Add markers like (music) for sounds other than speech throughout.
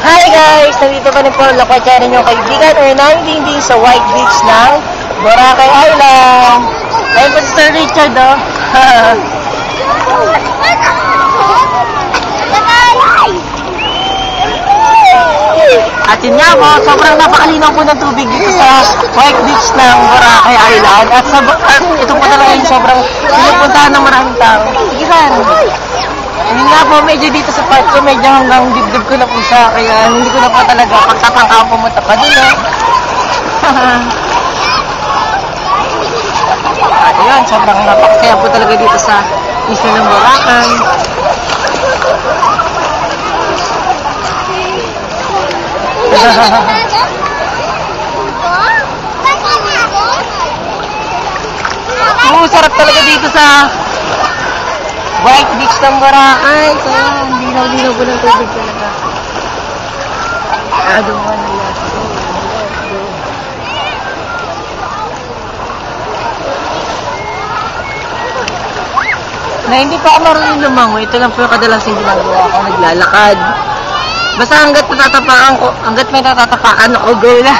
Hi guys! Nandito pa rin po ang lakwatsa ninyong kaibigan or nandinding sa White Beach ng Boracay Island. Ayun po si Sir Richard oh. (laughs) At yun nga po, sobrang napakalinaw po ng tubig dito sa White Beach ng Boracay Island. At, sa, at ito po talaga yung sobrang pinupuntahan ng maraming tao. Sige sir. Po, medyo dito sa part ko, medyo hanggang dibdib ko na po siya. Kaya hindi ko na po talaga pagtatangka pumunta pa dun eh. At yun, sobrang napakasaya po talaga dito sa isla ng Boracay. Oo, (laughs) sarap talaga dito sa White Beach ng Boracay. So, ang linaw-linaw po ng tubig talaga. I don't wanna let go. Na hindi pa ako marunong lumangoy. Ito lang po yung kadalasang ginagawa ko. Naglalakad. Basta hanggat natatapakan ko, hanggat may natatapakan ako, na.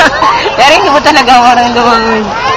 (laughs) Pero hindi po talaga ako marunong lumangoy.